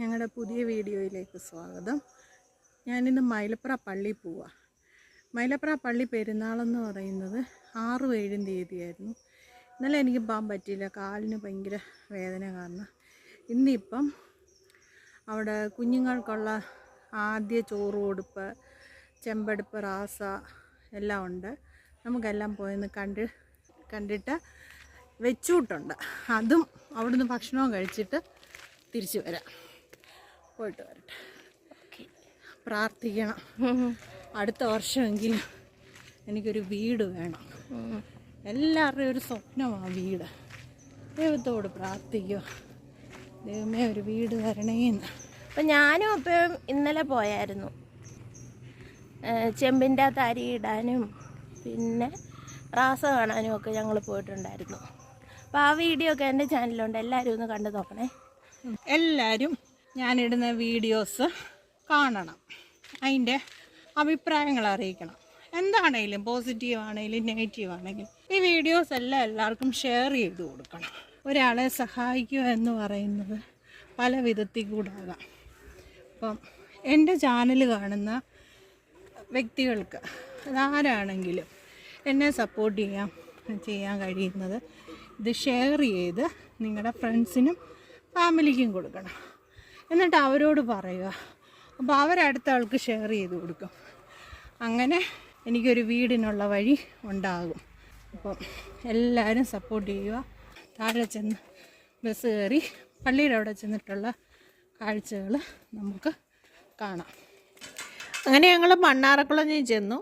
ഞങ്ങളുടെ പുതിയ വീഡിയോയിലേക്ക് സ്വാഗതം. ഞാനിന്ന് മൈലപ്ര പള്ളി പോവാ. മൈലപ്ര പള്ളി പെരുന്നാളെന്ന് പറയുന്നത് ആറും ഏഴും തീയതിയായിരുന്നു. ഇന്നലെ എനിക്ക് പോകാൻ പറ്റിയില്ല. കാലിന് ഭയങ്കര വേദന കാരണം. ഇന്നിപ്പം അവിടെ കുഞ്ഞുങ്ങൾക്കുള്ള ആദ്യ ചോറ് കൊടുപ്പ് ചെമ്പെടുപ്പ് റാസ എല്ലാം ഉണ്ട്. നമുക്കെല്ലാം പോയെന്ന് കണ്ട് കണ്ടിട്ട് വെച്ചൂട്ടുണ്ട്. അതും അവിടുന്ന് ഭക്ഷണവും കഴിച്ചിട്ട് തിരിച്ചു വരാം. പോയിട്ട് വരട്ടെ. ഓക്കെ. പ്രാർത്ഥിക്കണം. അടുത്ത വർഷമെങ്കിലും എനിക്കൊരു വീട് വേണം. എല്ലാവരുടെയും ഒരു സ്വപ്നമാണ് വീട്. ദൈവത്തോട് പ്രാർത്ഥിക്കുക ദൈവമേ ഒരു വീട് തരണേന്ന്. അപ്പം ഞാനും ഇപ്പം ഇന്നലെ പോയായിരുന്നു. ചെമ്പിന്റെ അരി ഇടാനും പിന്നെ റാസ കാണാനും ഒക്കെ ഞങ്ങൾ പോയിട്ടുണ്ടായിരുന്നു. അപ്പോൾ ആ വീഡിയോ ഒക്കെ എന്റെ ചാനലുണ്ട് എല്ലാവരും ഒന്ന് കണ്ടു നോക്കണേ. എല്ലാവരും ഞാനിടുന്ന വീഡിയോസ് കാണണം. അതിന്റെ അഭിപ്രായങ്ങൾ അറിയിക്കണം. എന്താണേലും പോസിറ്റീവ് ആണെങ്കിലും നെഗറ്റീവ് ആണെങ്കിലും ഈ വീഡിയോസ് എല്ലാം എല്ലാവർക്കും ഷെയർ ചെയ്ത് കൊടുക്കണം. ഒരാളെ സഹായിക്കുക എന്ന് പറയുന്നത് പല വിധത്തിൽ കൂടാകാം. അപ്പം എന്റെ ചാനൽ കാണുന്ന വ്യക്തികൾക്ക് അതാരാണെങ്കിലും എന്നെ സപ്പോർട്ട് ചെയ്യാൻ ചെയ്യാൻ കഴിയുന്നത് ഇത് ഷെയർ ചെയ്ത് നിങ്ങളുടെ ഫ്രണ്ട്സിനും ഫാമിലിക്കും കൊടുക്കണം. എന്നിട്ട് അവരോട് പറയുക അപ്പോൾ അവരടുത്ത ആൾക്ക് ഷെയർ ചെയ്ത് കൊടുക്കും. അങ്ങനെ എനിക്കൊരു വീടിനുള്ള വഴി ഉണ്ടാകും. അപ്പം എല്ലാവരും സപ്പോർട്ട് ചെയ്യുക. താഴെ ചെന്ന് ബസ് കയറി പള്ളിയുടെ അവിടെ ചെന്നിട്ടുള്ള കാഴ്ചകൾ നമുക്ക് കാണാം. അങ്ങനെ ഞങ്ങൾ മണ്ണാറക്കുളഞ്ഞി ചെന്നു.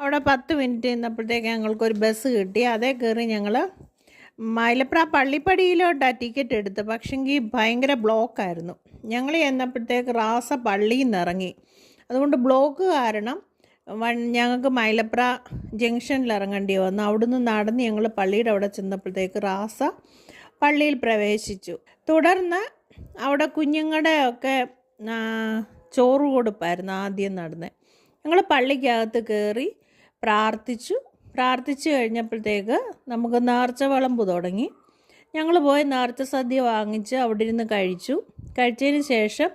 അവിടെ പത്ത് മിനിറ്റ് നിന്നപ്പോഴത്തേക്ക് ഞങ്ങൾക്കൊരു ബസ് കിട്ടി. അതേ കയറി ഞങ്ങൾ മൈലപ്ര പള്ളിപ്പടിയിലോട്ടാണ് ടിക്കറ്റ് എടുത്ത് പക്ഷെങ്കിൽ ഭയങ്കര ബ്ലോക്കായിരുന്നു. ഞങ്ങൾ ചെന്നപ്പോഴത്തേക്ക് റാസ പള്ളിയിൽ നിന്ന് ഇറങ്ങി അതുകൊണ്ട് ബ്ലോക്ക് കാരണം വൺ ഞങ്ങൾക്ക് മൈലപ്ര ജംഗ്ഷനിൽ ഇറങ്ങേണ്ടി വന്നു. അവിടുന്ന് നടന്ന് ഞങ്ങൾ പള്ളിയുടെ അവിടെ ചെന്നപ്പോഴത്തേക്ക് റാസ പള്ളിയിൽ പ്രവേശിച്ചു. തുടർന്ന് അവിടെ കുഞ്ഞുങ്ങളുടെ ഒക്കെ ചോറ് കൊടുപ്പായിരുന്നു ആദ്യം നടന്നത് ഞങ്ങൾ പള്ളിക്കകത്ത് കയറി പ്രാർത്ഥിച്ചു. പ്രാർത്ഥിച്ചു കഴിഞ്ഞപ്പോഴത്തേക്ക് നമുക്ക് നേർച്ച വിളമ്പ് തുടങ്ങി. ഞങ്ങൾ പോയി നേർച്ച സദ്യ വാങ്ങിച്ച് അവിടെ ഇരുന്ന് കഴിച്ചു. കഴിച്ചതിന് ശേഷം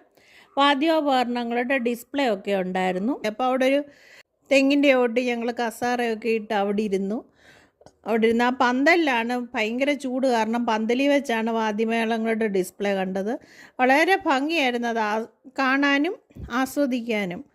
വാദ്യോപകരണങ്ങളുടെ ഡിസ്പ്ലേ ഒക്കെ ഉണ്ടായിരുന്നു. അപ്പോൾ അവിടെ ഒരു തെങ്ങിന്റെ ഓട്ട് ഞങ്ങൾ കസാറയൊക്കെ ഇട്ട് അവിടെ ഇരുന്നു. അവിടെ ഇരുന്ന് ആ പന്തലിലാണ് ഭയങ്കര ചൂട് കാരണം പന്തലിൽ വെച്ചാണ് വാദ്യമേളങ്ങളുടെ ഡിസ്പ്ലേ കണ്ടത്. വളരെ ഭംഗിയായിരുന്നു അത് കാണാനും ആസ്വദിക്കാനും.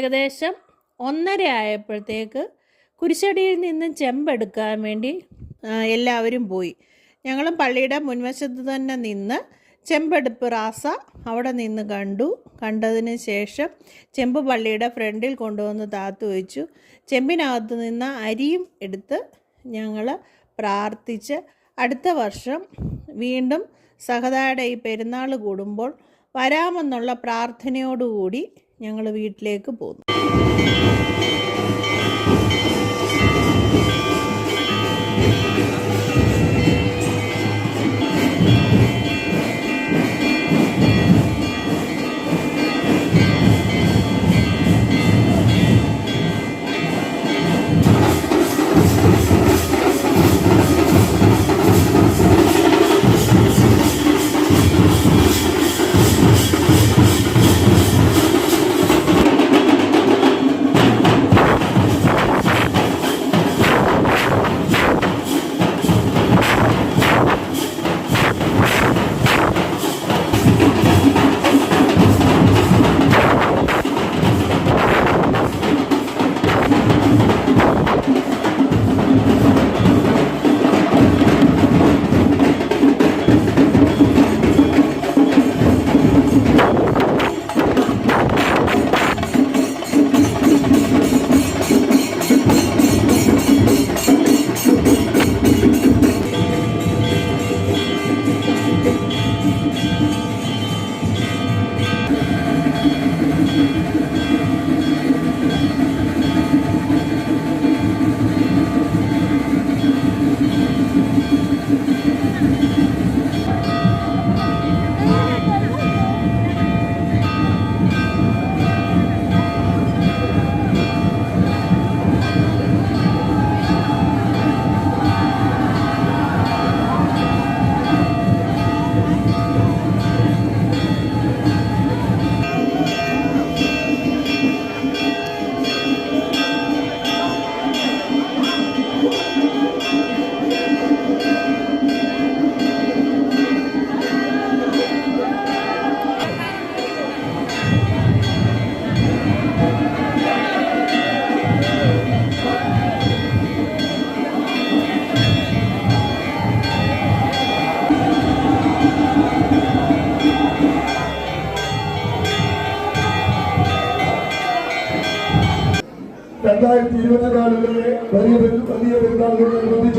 ഏകദേശം ഒന്നര ആയപ്പോഴത്തേക്ക് കുരിശടിയിൽ നിന്നും ചെമ്പെടുക്കാൻ വേണ്ടി എല്ലാവരും പോയി. ഞങ്ങളും പള്ളിയുടെ മുൻവശത്ത് തന്നെ നിന്ന് ചെമ്പെടുപ്പ് റാസ അവിടെ നിന്ന് കണ്ടു. കണ്ടതിന് ശേഷം ചെമ്പ് പള്ളിയുടെ ഫ്രണ്ടിൽ കൊണ്ടുവന്ന് താത്തു വെച്ചു. ചെമ്പിനകത്ത് നിന്ന് അരിയും എടുത്ത് ഞങ്ങൾ പ്രാർത്ഥിച്ച് അടുത്ത വർഷം വീണ്ടും സഹതായുടെ ഈ പെരുന്നാൾ കൂടുമ്പോൾ വരാമെന്നുള്ള പ്രാർത്ഥനയോടുകൂടി ഞങ്ങൾ വീട്ടിലേക്ക് പോന്നു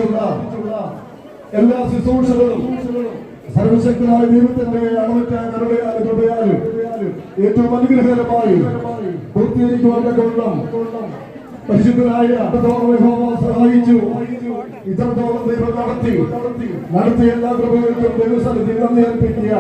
പെരുന്നാളിനോടനുബന്ധിച്ചുള്ള എല്ലാ ശുശ്രൂഷകളും സർവശക്തനായ ദൈവത്തിന്റെ അളവറ്റ കരുണയാലും കൃപയാലും ഏറ്റവും അനുഗ്രഹകരമായി പൂർത്തീകരിക്കുവാൻ കൊള്ളം. പരിശുദ്ധനായ സഹായിച്ചു. ഇത്രത്തോളം ദൈവം നടത്തി. നടത്തിയ എല്ലാ കൃപകൾക്കും ദൈവസ്ഥലത്തിൽ നന്ദി അർപ്പിക്കുക.